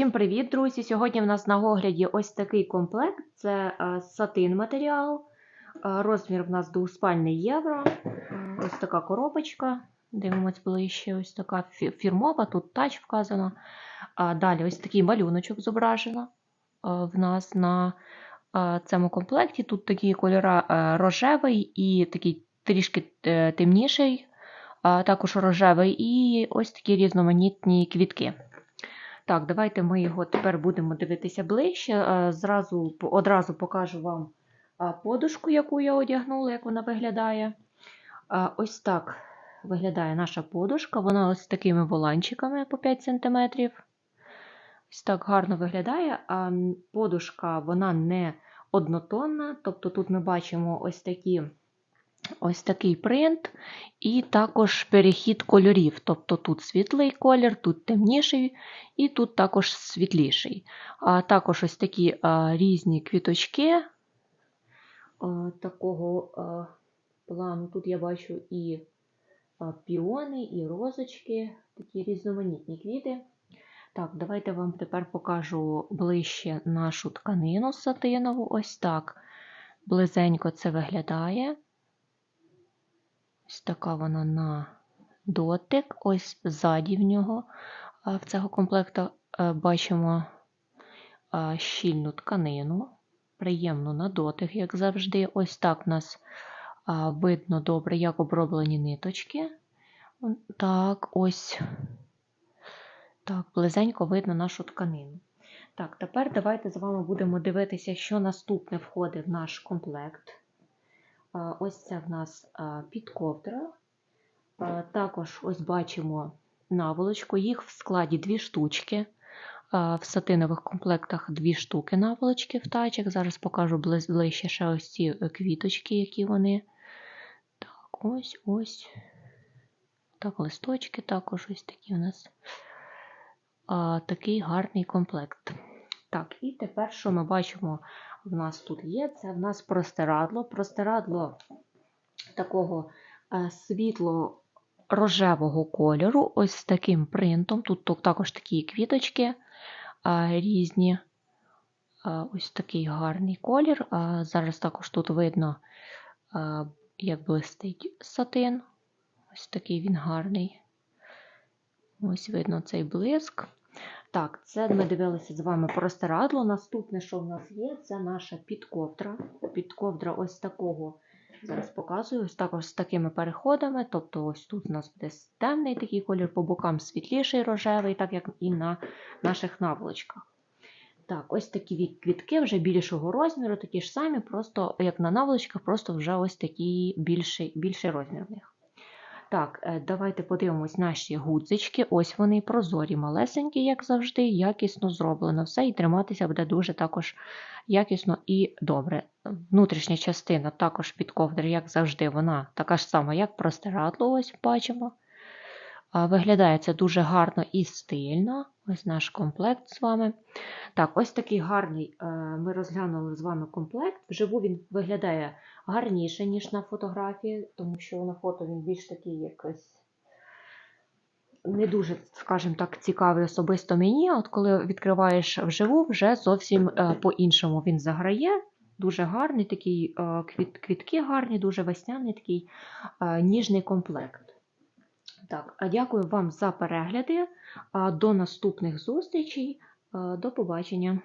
Всім привіт, друзі! Сьогодні в нас на огляді ось такий комплект. Це е, сатин матеріал. Е, Розмір в нас двоспальний євро. Е, Ось така коробочка. Дивимось ближче. Ось така фірмова, тут тач вказано. Далі ось такий малюночок зображено в нас на цьому комплекті. Тут такі кольори рожевий і такий трішки темніший, також рожевий, і ось такі різноманітні квітки. Так, давайте ми його тепер будемо дивитися ближче. Е, Зразу, одразу покажу вам подушку, яку я одягнула, як вона виглядає. Ось так виглядає наша подушка. Вона ось такими воланчиками по 5 см. Ось так гарно виглядає. Подушка вона не однотонна, тобто тут ми бачимо ось такі. Ось такий принт, і також перехід кольорів. Тобто тут світлий колір, тут темніший, і тут також світліший. А також ось такі а, різні квіточки а, такого а, плану. Тут я бачу і а, піони, і розочки, такі різноманітні квіти. Так, давайте вам тепер покажу ближче нашу тканину сатинову. Ось так. Близенько це виглядає. Ось така вона на дотик. Ось ззаді в нього в цього комплекту е, бачимо щільну тканину, приємну на дотик, як завжди. Ось так в нас видно добре, як оброблені ниточки. Так, ось так, близенько видно нашу тканину. Так, тепер давайте з вами будемо дивитися, що наступне входить в наш комплект. Ось це в нас підковдра. Також ось бачимо наволочку. Їх в складі дві штучки. В сатинових комплектах дві штуки наволочки в тачах. Зараз покажу ближ- ближче ще ось ці е, квіточки, які вони. Так, ось, ось. Так, листочки також ось такі у нас. Такий гарний комплект. Так, і тепер, що ми бачимо, в нас тут є, це в нас простирадло. Простирадло такого е, світло-рожевого кольору, ось з таким принтом. Тут також такі квіточки різні. Ось такий гарний колір. Зараз також тут видно, як блистить сатин. Ось такий він гарний. Ось видно цей блиск. Так, це ми дивилися з вами простирадло. Наступне, що в нас є, це наша підковдра. Підковдра ось такого. Зараз показую, ось також з такими переходами. Тобто, ось тут у нас буде темний такий колір, по бокам світліший рожевий, так як і на наших наволочках. Так, ось такі квітки вже більшого розміру, такі ж самі, просто як на наволочках, просто вже ось такий більший, більший розмір в них. Так, е, давайте подивимось наші гудзички. Ось вони прозорі, малесенькі, як завжди, якісно зроблено все, і триматися буде дуже також якісно і добре. Внутрішня частина також під ковдри, як завжди, вона така ж сама, як простирадло, ось бачимо. Виглядає це дуже гарно і стильно. Ось наш комплект з вами. Так, ось такий гарний. е, Ми розглянули з вами комплект. Вживу він виглядає гарніше, ніж на фотографії, тому що на фото він більш такий якось не дуже, скажімо так, цікавий особисто мені. От коли відкриваєш вживу, вже зовсім е, по-іншому він заграє. Дуже гарний, такий е, квіт, квітки гарні, дуже весняний такий ніжний комплект. Так, а дякую вам за перегляди. До наступних зустрічей. Е, До побачення.